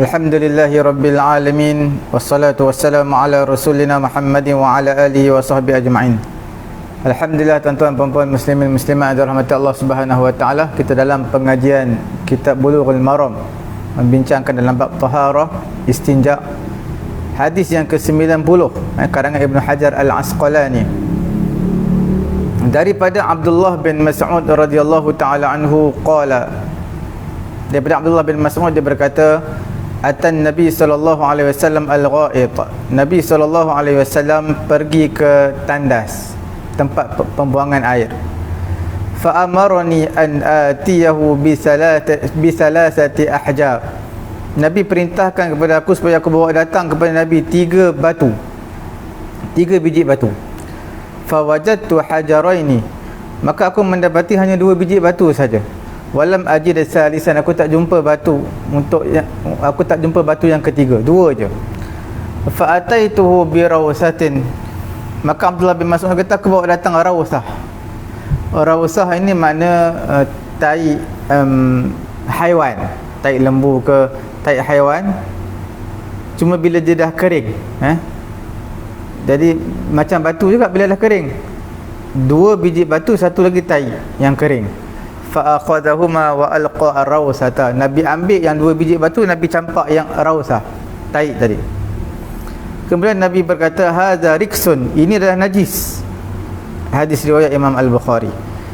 Alhamdulillahi Rabbil Alamin. Wassalatu wassalamu ala Rasulina Muhammadin wa ala alihi wa sahbihi ajma'in. Alhamdulillah tuan-tuan puan-puan muslimin muslimat dan rahmat Allah Subhanahu wa taala. Kita dalam pengajian kitab Bulughul Maram membincangkan dalam bab taharah istinja. Hadis yang ke-90 eh, karangan Ibnu Hajar Al-Asqalani. Daripada Abdullah bin Mas'ud radhiyallahu taala anhu qala daripada Abdullah bin Mas'ud dia berkata atan Nabi sallallahu alaihi wasallam al-ghaid. Nabi sallallahu alaihi wasallam pergi ke tandas tempat pembuangan air. Fa amarni an atiyahu bi bi salasati ahjar. Nabi perintahkan kepada aku supaya aku bawa datang kepada Nabi tiga batu. Tiga biji batu. Fa wajadtu hajaraini. Maka aku mendapati hanya dua biji batu saja walam ajid salisan aku tak jumpa batu untuk yang, aku tak jumpa batu yang ketiga. Dua je. Fa ataituhu bi rawsatin maka Abdullah bin Mas'ud kata aku bawa datang rawsah rawsah ini makna uh, tai um, haiwan. Tai lembu ke tai haiwan. Cuma bila dia dah kering eh. Jadi macam batu juga bila dah kering. Dua biji batu satu lagi tai yang kering fa akhadahuma wa alqa ar-rawsata nabi ambil yang dua biji batu nabi campak yang rawsah taik tadi. Kemudian nabi berkata hadza riksun. Ini adalah najis. Hadis riwayat imam al-bukhari.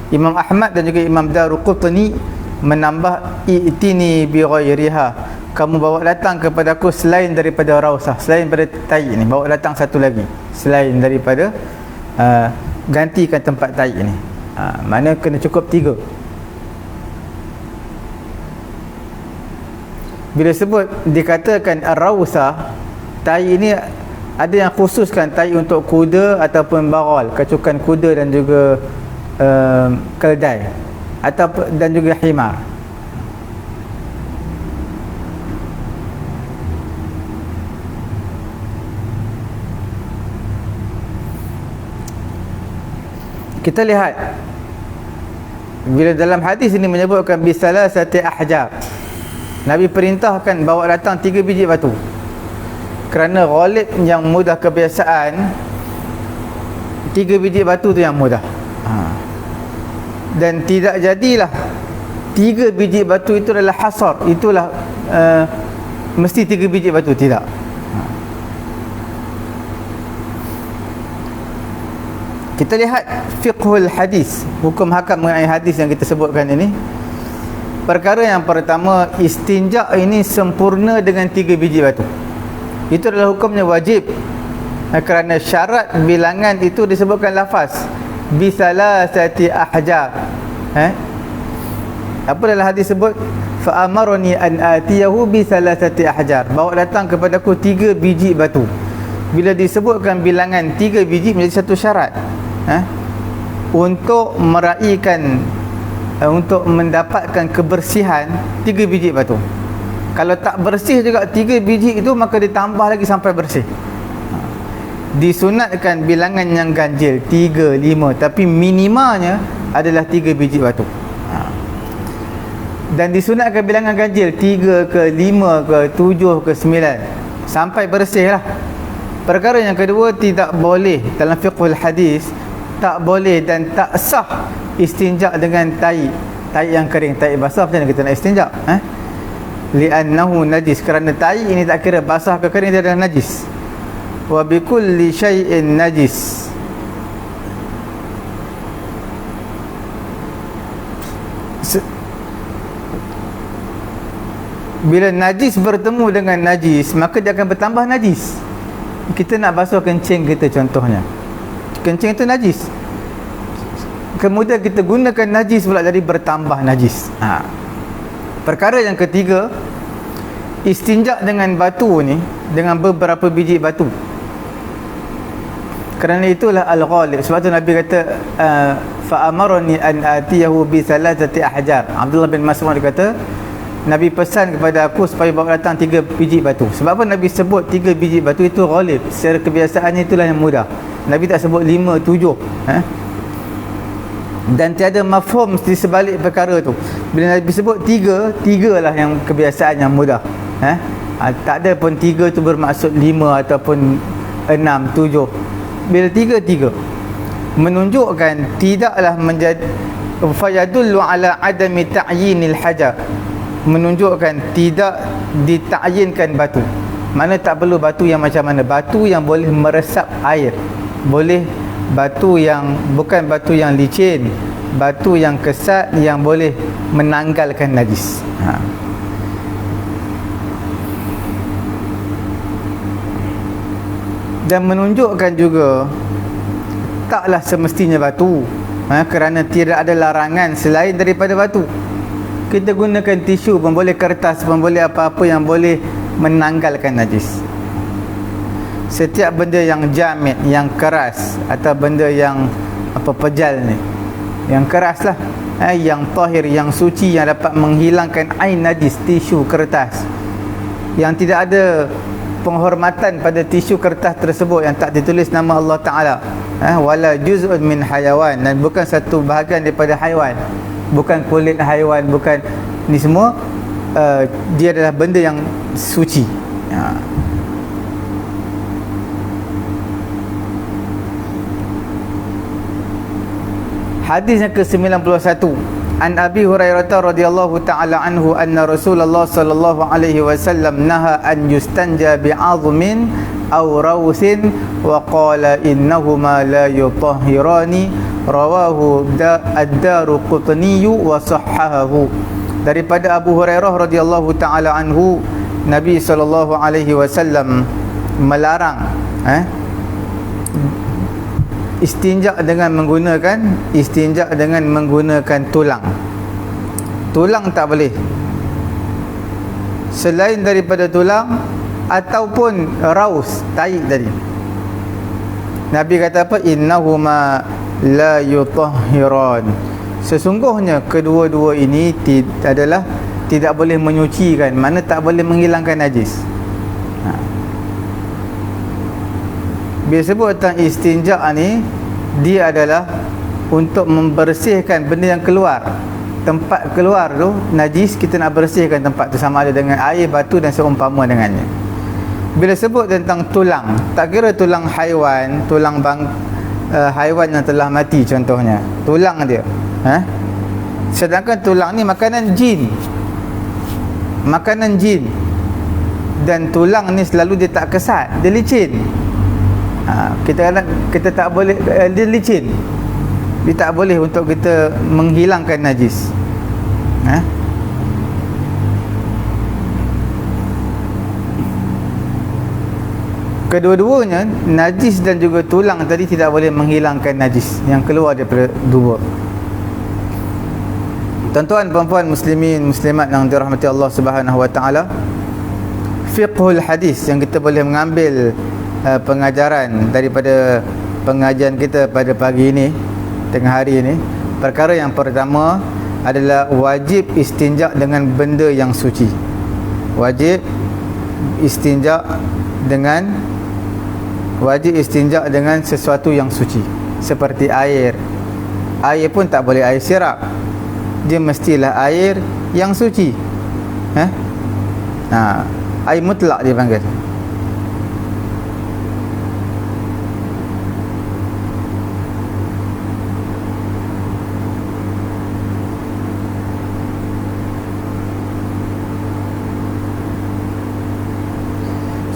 Imam ahmad dan juga imam daruqutni menambah itini bi ghairiha. Kamu bawa datang kepada aku selain daripada rawsah selain daripada taik ni. Bawa datang satu lagi selain daripada uh, gantikan tempat taik ni. Uh, mana kena cukup tiga bila sebut dikatakan ar-rawsa tai ini ada yang khususkan tai untuk kuda ataupun baral kecukan kuda dan juga um, keldai atau dan juga himar. Kita lihat bila dalam hadis ini menyebutkan bisalah sati ahjar Nabi perintahkan bawa datang tiga biji batu. Kerana ghalib yang mudah kebiasaan tiga biji batu tu yang mudah. Ha. dan tidak jadilah tiga biji batu itu adalah hasar. Itulah uh, mesti tiga biji batu tidak. Ha. kita lihat fiqhul hadis hukum hakam mengenai hadis yang kita sebutkan ini Perkara yang pertama istinja ini sempurna dengan tiga biji batu. Itu adalah hukumnya wajib. Eh, kerana syarat bilangan itu disebutkan lafaz bisalasati ahjar. Eh? Apa dalam hadis sebut? Fa amarni an atiyahu bisalasati ahjar. Bawa datang kepadaku tiga biji batu. Bila disebutkan bilangan tiga biji menjadi satu syarat. Eh? Untuk meraihkan uh, untuk mendapatkan kebersihan tiga biji batu kalau tak bersih juga tiga biji itu maka ditambah lagi sampai bersih. Disunatkan bilangan yang ganjil tiga, lima. Tapi minimanya adalah tiga biji batu dan disunatkan bilangan ganjil tiga ke lima ke tujuh ke sembilan. Sampai bersih lah perkara yang kedua tidak boleh dalam fiqhul hadis tak boleh dan tak sah istinja dengan tai. Tai yang kering tai basah. Macam mana kita nak istinja eh li'annahu najis. Kerana tai ini tak kira basah ke kering dia adalah najis. Wa bi kulli syai'in najis. Bila najis bertemu dengan najis maka dia akan bertambah najis. Kita nak basuh kencing kita contohnya kencing itu najis. Kemudian kita gunakan najis pula jadi bertambah najis. Ha. perkara yang ketiga istinja dengan batu ni dengan beberapa biji batu. Kerana itulah al-ghalib. Sebab tu Nabi kata uh, fa amarni an atiyahu bi salatati ahjar. Abdullah bin Mas'ud kata Nabi pesan kepada aku supaya bawa datang tiga biji batu. Sebab apa Nabi sebut tiga biji batu itu ghalib? Secara kebiasaannya itulah yang mudah Nabi tak sebut lima, tujuh eh? dan tiada mafhum di sebalik perkara tu. Bila Nabi sebut tiga tiga lah yang kebiasaan yang mudah eh? ha, tak ada pun tiga tu bermaksud lima ataupun enam, tujuh. Bila tiga, tiga. Menunjukkan tidaklah menjadi fayadullu ala adami ta'yinil hajar. Menunjukkan tidak ditakyinkan batu. Mana tak perlu batu yang macam mana? Batu yang boleh meresap air boleh batu yang bukan batu yang licin batu yang kesat yang boleh menanggalkan najis. Ha. dan menunjukkan juga taklah semestinya batu ha, kerana tidak ada larangan selain daripada batu. Kita gunakan tisu pun boleh kertas pun boleh apa-apa yang boleh menanggalkan najis setiap benda yang jamit yang keras atau benda yang apa pejal ni yang keras lah. Eh, yang tahir yang suci yang dapat menghilangkan air najis tisu kertas. Yang tidak ada penghormatan pada tisu kertas tersebut yang tak ditulis nama Allah Ta'ala. Eh, wala juz'un min hayawan. Dan bukan satu bahagian daripada haiwan. Bukan kulit haiwan bukan ni semua. Uh, dia adalah benda yang suci. Ya. Hadis yang ke-91. An Abi Hurairah radhiyallahu taala anhu anna Rasulullah sallallahu alaihi wasallam naha an yustanja bi'azmin aw rawsin wa qala innahuma la yutahhirani. Rawahu ad-Daruqutni wa sahhahahu. Daripada Abu Hurairah radhiyallahu taala anhu Nabi sallallahu alaihi wasallam melarang eh istinja dengan menggunakan istinja dengan menggunakan tulang. Tulang tak boleh. Selain daripada tulang ataupun raus tai tadi. Nabi kata apa? Innahuma la yutahhiran. Sesungguhnya kedua-dua ini adalah tidak boleh menyucikan mana tak boleh menghilangkan najis bila sebut tentang istinja ni dia adalah untuk membersihkan benda yang keluar. Tempat keluar tu najis kita nak bersihkan tempat tu. Sama ada dengan air batu dan seumpama dengannya. Bila sebut tentang tulang tak kira tulang haiwan tulang bang uh, haiwan yang telah mati contohnya. Tulang dia ha? sedangkan tulang ni makanan jin. Makanan jin. Dan tulang ni selalu dia tak kesat dia licin ha, kita kadang kita tak boleh dia licin dia tak boleh untuk kita menghilangkan najis. Ha? kedua-duanya najis dan juga tulang tadi tidak boleh menghilangkan najis. Yang keluar daripada tubuh tuan-tuan perempuan muslimin muslimat yang dirahmati Allah Subhanahu wa taala fiqhul hadis yang kita boleh mengambil uh, pengajaran daripada pengajian kita pada pagi ini tengah hari ini perkara yang pertama adalah wajib istinja dengan benda yang suci. Wajib istinja dengan wajib istinja dengan sesuatu yang suci seperti air. Air pun tak boleh air sirap dia mestilah air yang suci. Eh? ha, air mutlak dia panggil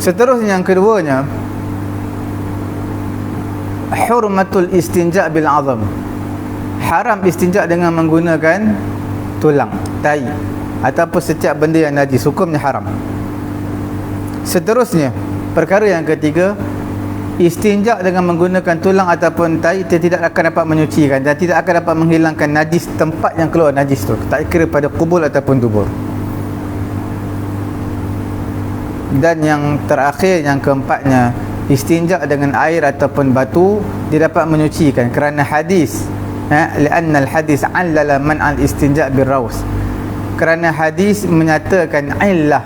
Seterusnya yang keduanya Hurmatul istinja' bil azam. Haram istinja' dengan menggunakan tulang, tai Ataupun setiap benda yang najis. Hukumnya haram. Seterusnya Perkara yang ketiga Istinja' dengan menggunakan tulang ataupun tai Dia tidak akan dapat menyucikan Dan tidak akan dapat menghilangkan najis Tempat yang keluar najis tu. Tak kira pada kubul ataupun dubur dan yang terakhir yang keempatnya istinja dengan air ataupun batu dia dapat menyucikan kerana hadis ha li'anna al-hadis 'allala man al-istinja birraus. Kerana hadis menyatakan illah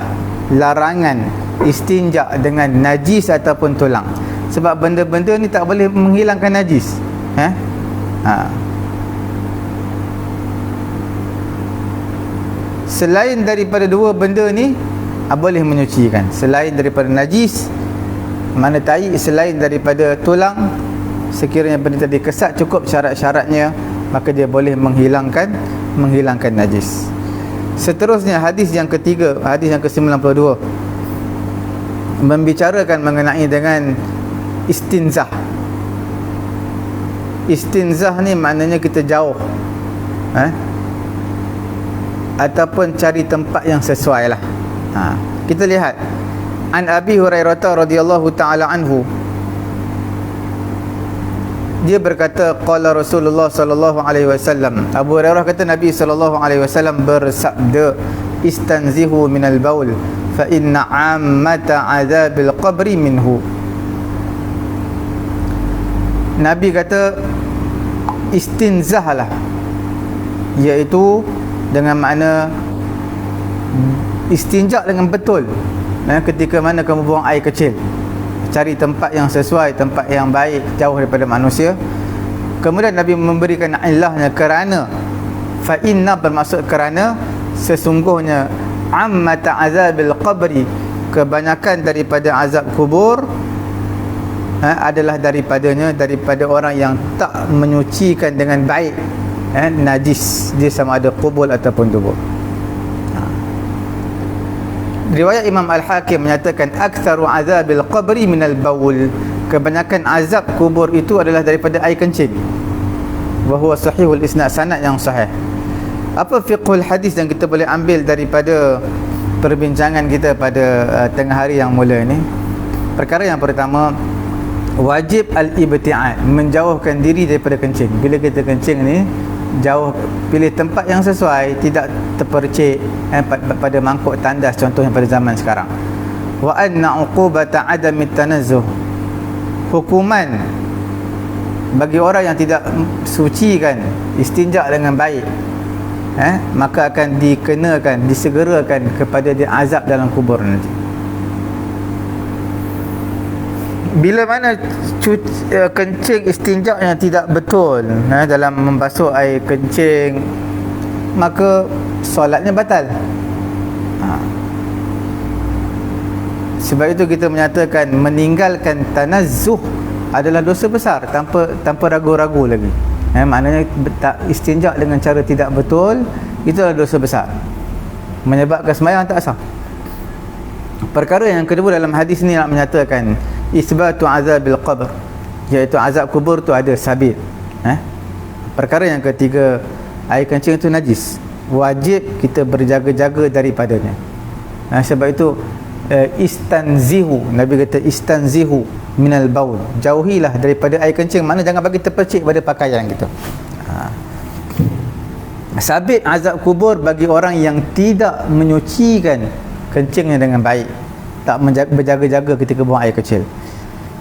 larangan istinja dengan najis ataupun tulang. Sebab benda-benda ni tak boleh menghilangkan najis ha? Ha. Selain daripada dua benda ni boleh menyucikan. Selain daripada najis mana tai selain daripada tulang sekiranya benda tadi kesat cukup syarat-syaratnya maka dia boleh menghilangkan menghilangkan najis. Seterusnya hadis yang ketiga hadis yang ke-92. Membicarakan mengenai dengan istinzah. Istinzah ni maknanya kita jauh eh? ataupun cari tempat yang sesuai lah ha. kita lihat. An Abi Hurairah radhiyallahu taala anhu. Dia berkata qala Rasulullah sallallahu alaihi wasallam. Abu Hurairah kata Nabi sallallahu alaihi wasallam bersabda istanzihu minal baul fa inna ammata azabil qabri minhu Nabi kata istinzahlah iaitu dengan makna istinja dengan betul. Eh, ketika mana kamu buang air kecil cari tempat yang sesuai tempat yang baik jauh daripada manusia. Kemudian Nabi memberikan ilahnya kerana fa inna bermaksud kerana sesungguhnya ammata azabil qabri kebanyakan daripada azab kubur eh, adalah daripadanya daripada orang yang tak menyucikan dengan baik eh, najis. Dia sama ada kubur ataupun tubuh riwayat Imam Al-Hakim menyatakan aktsaru azabil qabri minal baul. Kebanyakan azab kubur itu adalah daripada air kencing. Wa huwa sahihul isnad sanad yang sahih. Apa fiqhul hadis yang kita boleh ambil daripada perbincangan kita pada uh, tengah hari yang mula ini? Perkara yang pertama wajib al-ibti'ad menjauhkan diri daripada kencing. Bila kita kencing ni jauh pilih tempat yang sesuai tidak terpercik eh, pada mangkuk tandas contohnya pada zaman sekarang. Wa anna uqubata adami tanazzuh. Hukuman bagi orang yang tidak suci kan istinja dengan baik eh, maka akan dikenakan disegerakan kepada dia azab dalam kubur nanti bila mana cuci, uh, kencing istinja yang tidak betul eh, dalam membasuh air kencing maka solatnya batal. Ha. sebab itu kita menyatakan meninggalkan tanazzuh adalah dosa besar tanpa tanpa ragu-ragu lagi. Eh, maknanya tak istinja dengan cara tidak betul itu adalah dosa besar. Menyebabkan semayang tak sah. Perkara yang kedua dalam hadis ni nak menyatakan isbatu azabil qabr. Iaitu azab kubur tu ada sabit. Eh? perkara yang ketiga air kencing itu najis. Wajib kita berjaga-jaga daripadanya. Nah, sebab itu uh, istanzihu. Nabi kata istanzihu minal baul. Jauhilah daripada air kencing. Mana jangan bagi terpercik pada pakaian kita. Ha. sabit azab kubur bagi orang yang tidak menyucikan kencingnya dengan baik tak berjaga-jaga ketika buang air kecil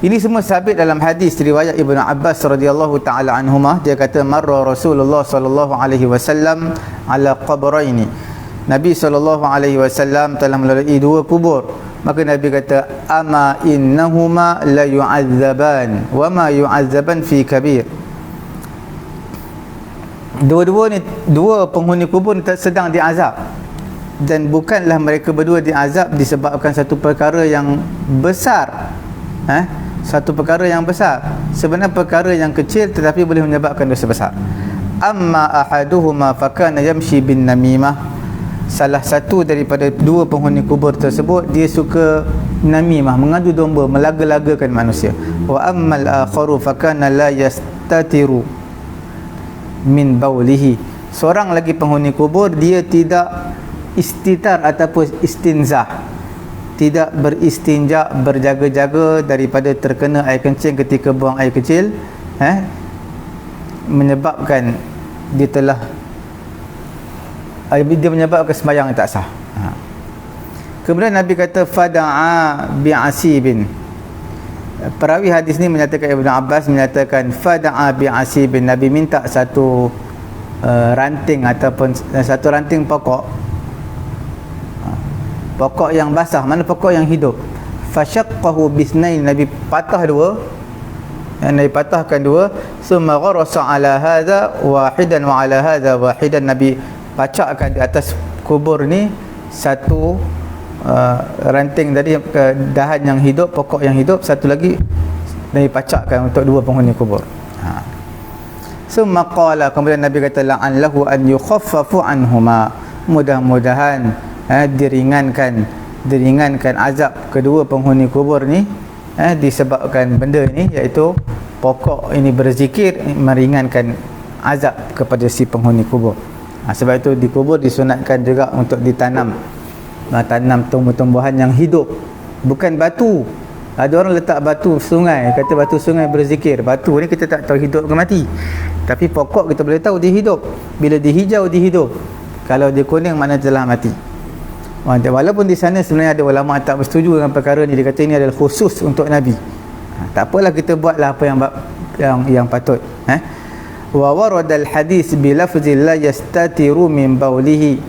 ini semua sabit dalam hadis riwayat Ibnu Abbas radhiyallahu taala anhuma dia kata marra Rasulullah sallallahu alaihi wasallam ala qabraini. Nabi sallallahu alaihi wasallam telah melalui dua kubur. Maka Nabi kata ama innahuma la yu'azzaban wa ma yu'azzaban fi kabir. Dua-dua ni dua penghuni kubur ni sedang diazab dan bukanlah mereka berdua diazab disebabkan satu perkara yang besar. Eh? satu perkara yang besar. Sebenarnya perkara yang kecil tetapi boleh menyebabkan dosa besar. Amma ahaduhuma fakana yamshi bin namimah. Salah satu daripada dua penghuni kubur tersebut dia suka namimah mengadu domba melaga-lagakan manusia. Wa ammal akharu fakana la yastatiru min baulihi. Seorang lagi penghuni kubur dia tidak istitar ataupun istinzah. Tidak beristinja berjaga-jaga daripada terkena air kencing ketika buang air kecil eh menyebabkan dia telah dia menyebabkan sembahyang yang tak sah. Ha. kemudian Nabi kata fada'a bi'asibin perawi hadis ni menyatakan Ibn Abbas menyatakan fada'a bi'asibin Nabi minta satu uh, ranting ataupun uh, satu ranting pokok pokok yang basah mana pokok yang hidup? Fasyaqqahu bisnain nabi patah dua. Yang nabi patahkan dua. Summa gharasa ala hadha wahidan wa ala hadha wahidan. Nabi pacakkan di atas kubur ni satu uh, ranting tadi uh, dahan yang hidup pokok yang hidup. Satu lagi Nabi pacakkan untuk dua penghuni kubur. Ha. so maqala kemudian Nabi kata la'an lahu an yukhaffafu anhuma. Mudah-mudahan eh, diringankan diringankan azab kedua penghuni kubur ni eh, disebabkan benda ni iaitu pokok ini berzikir meringankan azab kepada si penghuni kubur. Ha, sebab itu di kubur disunatkan juga untuk ditanam. Ha, tanam tumbuh-tumbuhan yang hidup. Bukan batu. Ada orang letak batu sungai kata batu sungai berzikir. Batu ni kita tak tahu hidup ke mati. Tapi pokok kita boleh tahu dia hidup. Bila dia hijau dia hidup. Kalau dia kuning mana telah mati walaupun di sana sebenarnya ada ulama tak bersetuju dengan perkara ni dia kata ini adalah khusus untuk Nabi. Ha, tak apalah kita buatlah apa yang yang yang patut eh? Wa warada al hadis bi lafzi la yastatiru min baulihi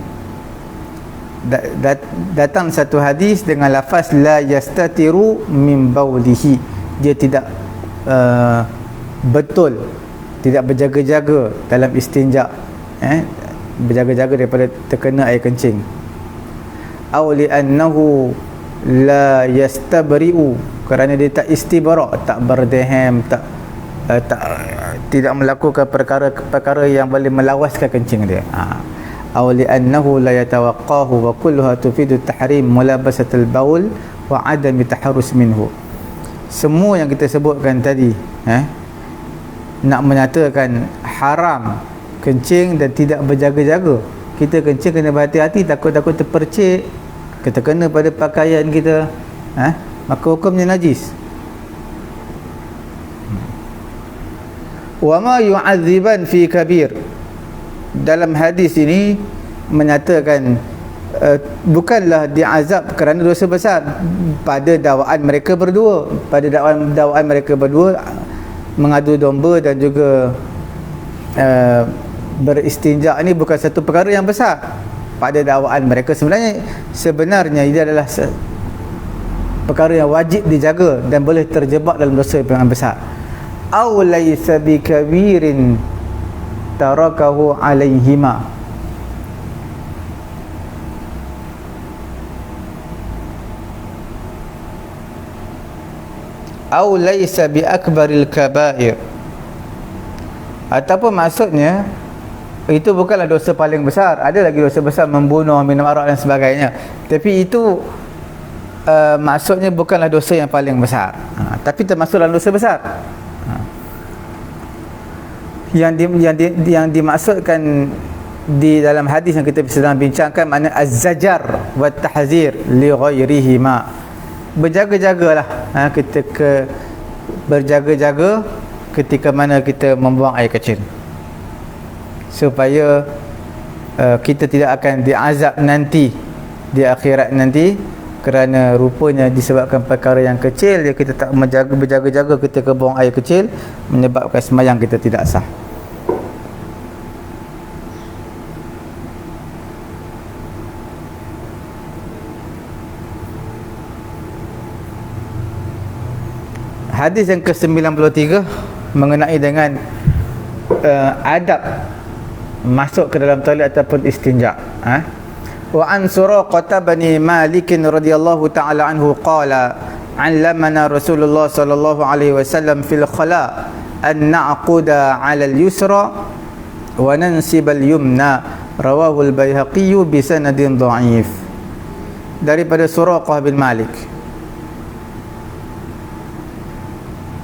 datang satu hadis dengan lafaz la yastatiru min baulihi dia tidak uh, betul tidak berjaga-jaga dalam istinja eh? Berjaga-jaga daripada terkena air kencing aw li annahu la yastabri'u. Kerana dia tak istibara tak berdeham tak uh, tak tidak melakukan perkara-perkara yang boleh melawaskan kencing dia. Ha. Aw li annahu la yatawaqqahu wa kulluha tufidu tahrim mulabasatul baul wa adam taharrus minhu. Semua yang kita sebutkan tadi eh nak menyatakan haram kencing dan tidak berjaga-jaga. Kita kencing kena berhati-hati takut-takut terpercik kita kena pada pakaian kita eh? Maka hukumnya najis. Wa ma yu'adziban fi kabir. Dalam hadis ini menyatakan uh, bukanlah diazab kerana dosa besar. Pada dakwaan mereka berdua. Pada dakwaan dakwaan mereka berdua mengadu domba dan juga uh, beristinja ini bukan satu perkara yang besar pada dakwaan mereka. Sebenarnya sebenarnya ini adalah perkara yang wajib dijaga dan boleh terjebak dalam dosa yang besar. Aw laysa bikabirin tarakahu alaihima. Aw laysa bi akbaril kaba'ir. Ataupun maksudnya itu bukanlah dosa paling besar. Ada lagi dosa besar membunuh minum arak dan sebagainya. Tapi itu uh, maksudnya bukanlah dosa yang paling besar. Ha, tapi termasuk dalam dosa besar. Ha. yang di, yang di, yang dimaksudkan di dalam hadis yang kita sedang bincangkan makna az-zajar wa tahzir li ghairihi ma berjaga-jagalah ha, kita ke berjaga-jaga ketika mana kita membuang air kecil supaya uh, kita tidak akan diazab nanti di akhirat nanti kerana rupanya disebabkan perkara yang kecil dia kita tak menjaga berjaga-jaga ketika buang air kecil menyebabkan semayang kita tidak sah. Hadis yang ke-93 mengenai dengan uh, adab masuk ke dalam toilet ataupun istinja ha? Wa an suraqah bin malik radhiyallahu taala anhu qala allamana rasulullah sallallahu alaihi wasallam fil khala an na'quda 'ala al-yusra wa nansib al-yumna rawahu al-baihaqi bi sanadin dha'if daripada suraqah bin malik.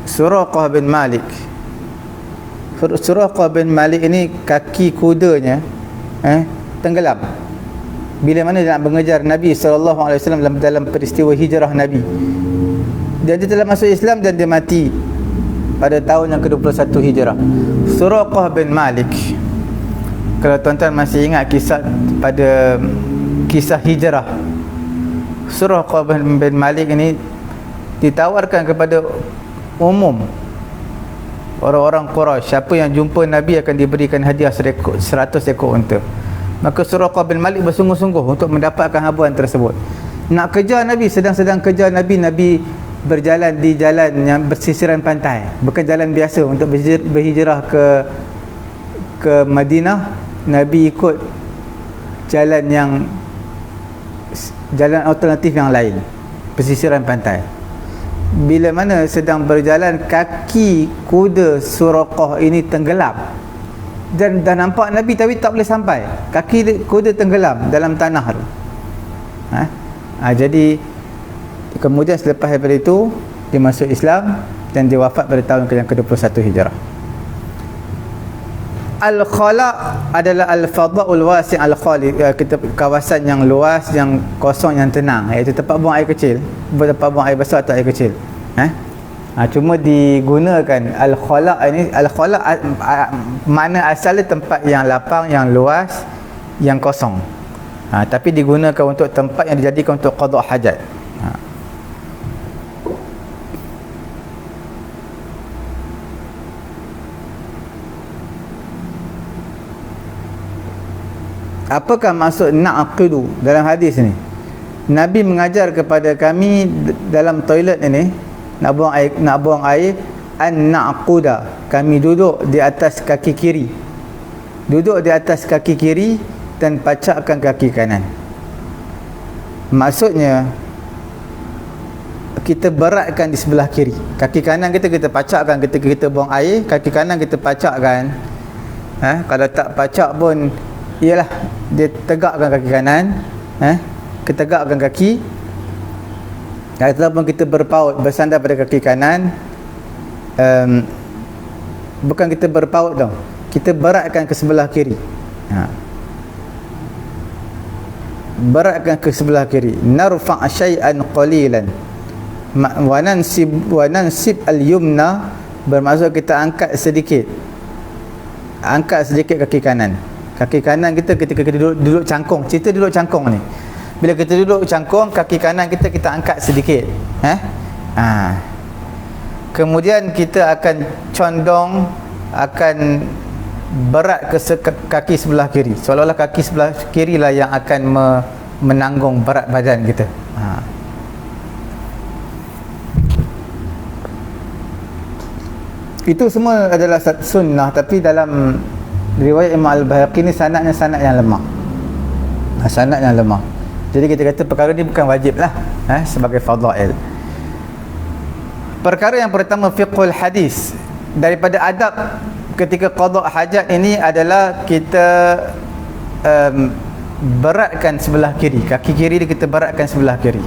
Suraqah bin malik Suraqah bin Malik ini kaki kudanya eh, tenggelam. Bila mana dia nak mengejar Nabi SAW dalam, dalam peristiwa hijrah Nabi. Dan dia telah masuk Islam dan dia mati pada tahun yang ke-21 hijrah. Suraqah bin Malik kalau tuan-tuan masih ingat kisah pada kisah hijrah Suraqah bin, bin Malik ini ditawarkan kepada umum orang-orang Quraisy siapa yang jumpa Nabi akan diberikan hadiah 100 ekor unta. Maka Suraqah bin Malik bersungguh-sungguh untuk mendapatkan habuan tersebut. Nak kejar Nabi sedang-sedang kejar Nabi Nabi berjalan di jalan yang bersisiran pantai. Bukan jalan biasa untuk berhijrah ke ke Madinah. Nabi ikut jalan yang jalan alternatif yang lain pesisiran pantai bila mana sedang berjalan kaki kuda Suraqah ini tenggelam. Dan dah nampak Nabi tapi tak boleh sampai. Kaki kuda tenggelam dalam tanah tu. Ha? Ha, jadi kemudian selepas daripada itu dia masuk Islam dan dia wafat pada tahun yang ke-21 Hijrah Al-Khala adalah Al-Fadha'ul Wasi' Al-Khali uh, kawasan yang luas, yang kosong, yang tenang iaitu tempat buang air kecil tempat buang air besar atau air kecil eh? ha, cuma digunakan Al-Khala ini Al-Khala mana asalnya tempat yang lapang, yang luas yang kosong ha, tapi digunakan untuk tempat yang dijadikan untuk qada' hajat ha. Apakah maksud na'qidu dalam hadis ni? Nabi mengajar kepada kami dalam toilet ini nak buang air nak buang air an na'quda. Kami duduk di atas kaki kiri. Duduk di atas kaki kiri dan pacakkan kaki kanan. Maksudnya kita beratkan di sebelah kiri. Kaki kanan kita kita pacakkan. Ketika kita buang air kaki kanan kita pacakkan. Ha? kalau tak pacak pun ialah dia tegakkan kaki kanan eh? Ketegakkan kaki. Ataupun kita berpaut bersandar pada kaki kanan. Um, bukan kita berpaut tau. Kita beratkan ke sebelah kiri. Ha. beratkan ke sebelah kiri. Narfa' syai'an qalilan. Wa nansib wa nansib al-yumna. Bermaksud kita angkat sedikit. Angkat sedikit kaki kanan kaki kanan kita ketika kita duduk, duduk cangkung. Cerita duduk cangkung ni. Bila kita duduk cangkung kaki kanan kita kita angkat sedikit. Eh? Ha. kemudian kita akan condong akan berat ke kaki sebelah kiri. Seolah-olah kaki sebelah kiri lah yang akan me menanggung berat badan kita. Ha. itu semua adalah sunnah tapi dalam riwayat Imam Al-Bahaqi ni sanadnya sanad yang lemah. Ha, sanad yang lemah. Jadi kita kata perkara ni bukan wajib lah eh, sebagai fadail. Perkara yang pertama fiqhul hadis. Daripada adab ketika qada hajat ini adalah kita um, beratkan sebelah kiri. Kaki kiri kita beratkan sebelah kiri.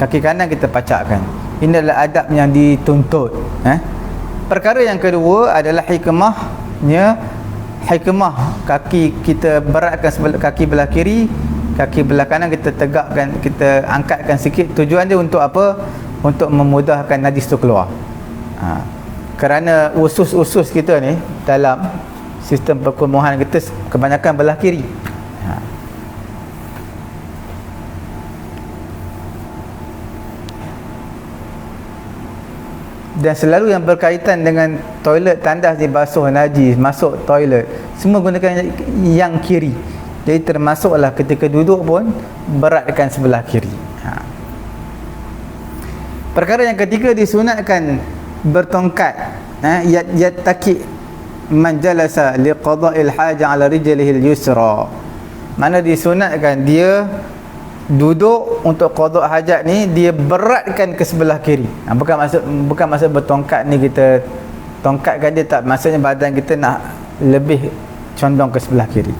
Kaki kanan kita pacakkan. Ini adalah adab yang dituntut eh? perkara yang kedua adalah hikmahnya hikmah kaki kita beratkan sebelah kaki belah kiri kaki belah kanan kita tegakkan kita angkatkan sikit. Tujuan dia untuk apa? Untuk memudahkan najis tu keluar. Ha. kerana usus-usus kita ni dalam sistem perkumuhan kita kebanyakan belah kiri ha. Dan selalu yang berkaitan dengan toilet tandas dibasuh najis masuk toilet. Semua gunakan yang kiri. Jadi termasuklah ketika duduk pun beratkan sebelah kiri. Ha. perkara yang ketiga disunatkan bertongkat. Ha, yat yat taki man jalasa liqada'il haja ala rijlihi al-yusra mana disunatkan? Dia duduk untuk qada hajat ni dia beratkan ke sebelah kiri. Ha, bukan maksud bukan maksud bertongkat ni kita tongkatkan dia tak. Maksudnya badan kita nak lebih condong ke sebelah kiri.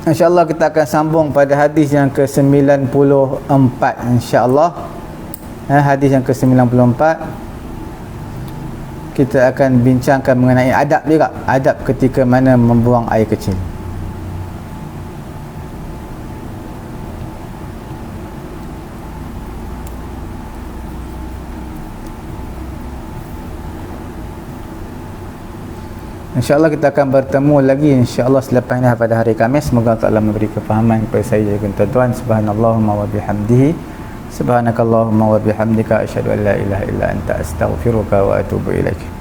InsyaAllah kita akan sambung pada hadis yang ke-94 InsyaAllah. Eh, Hadis yang ke-94 kita akan bincangkan mengenai adab juga. Adab ketika mana membuang air kecil. InsyaAllah kita akan bertemu lagi InsyaAllah selepas ini pada hari Khamis. Semoga Allah memberi kefahaman kepada saya dan tuan-tuan. Subhanallahumma wa bihamdihi subhanakallahumma wa bihamdika asyhadu an la ilaha illa anta astaghfiruka wa atubu ilaik